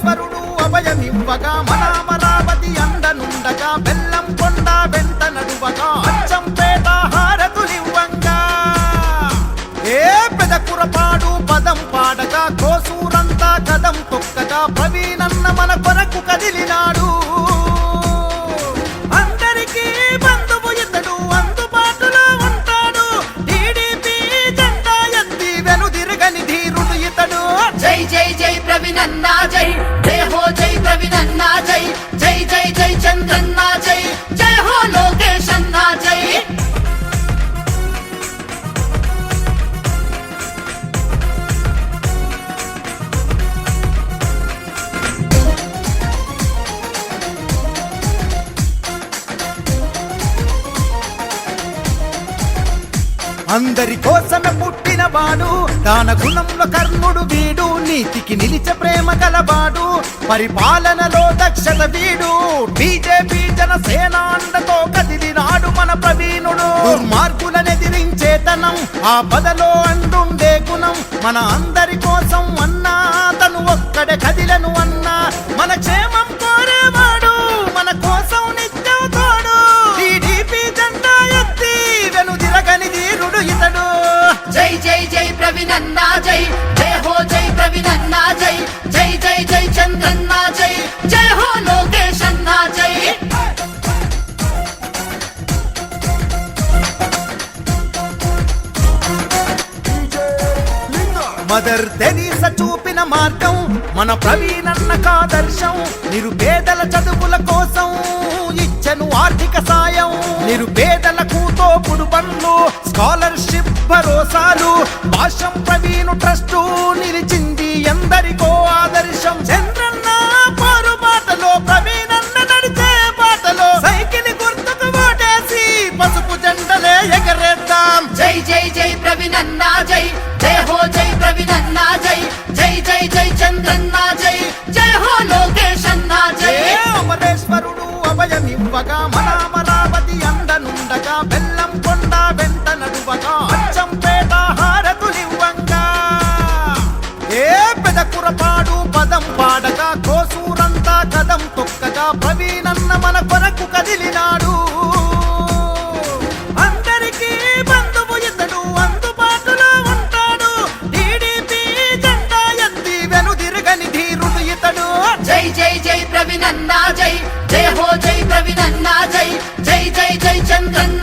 ఈశ్వరుడు అభయమివ్వగా మనామరావతి అండనుండగా బెల్లం కొండ వెంట నడువగా అచ్చంపేట హారతులివ్వంగా. ఏ పెదకురపాడు పదం పాడగా కోసూరంతా కదం తొక్కగా ప్రవీణన్న మన కొరకు కదిలినాడు. అందరి కోసమే పుట్టినవాడు దాన గుణంలో కర్ణుడు వీడు. నీతికి నిలిచ ప్రేమ గలవాడు. పరిపాలనలో దక్షత వీడు. బీజేపీ జనసేన అండతో కదిలినాడు మన ప్రవీణుడు. దుర్మార్గులనెదిరించేతనం ఆ బదలో అండుండే గుణం మన అందరి కోసం అన్నా. తను ఒక్కడే కదిలను అన్నా. మన చే జై జై హో జై ప్రవీణన్న జై జై జై జై చంద్రన్న జై జై హో లోకేష్ అన్న జై. మదర్ తెరీస చూపిన మార్గం మన ప్రవీణన్న కాదర్శం నిరుపేదల చదువుల కోసం ఇచ్చను ఆర్థిక సాయం. నిరుపేదలకు తోపుడు పనులు స్కాలర్షిప్ భరోసాలు భాషం ప్రవీణు ట్రస్ట్ నిలిచింది ఎందరికో ఆదర్శం. చంద్రన్న పారు బాటలో ప్రవీణన్న నడిచే బాటలో సైకిల్ గుర్తుకు ఓటేసి పసుపు జెండలే ఎగరేద్దాం. జై జై జై ప్రవీణన్న జై. జై హో జై ప్రవీణన్న జై. జై జై జై చంద్రన్న జై. జై హో లోకేష్ అన్న జై అమరేశ్వరుడు అభయమివ్వగా మన అమరావతి అండనుండగా బెల్లం కొండ వెంట నడువగా కురపాడు పదం పాడక కోసూరంతా కదం తొక్కగా ప్రవీణన్న మన కొరకు కదిలినాడు. జై బంధువు ఉంటాడు. జై జై జై జై. జయ హో జై ప్రవీణన్నా జై. జై జై జై చంద్రన్న.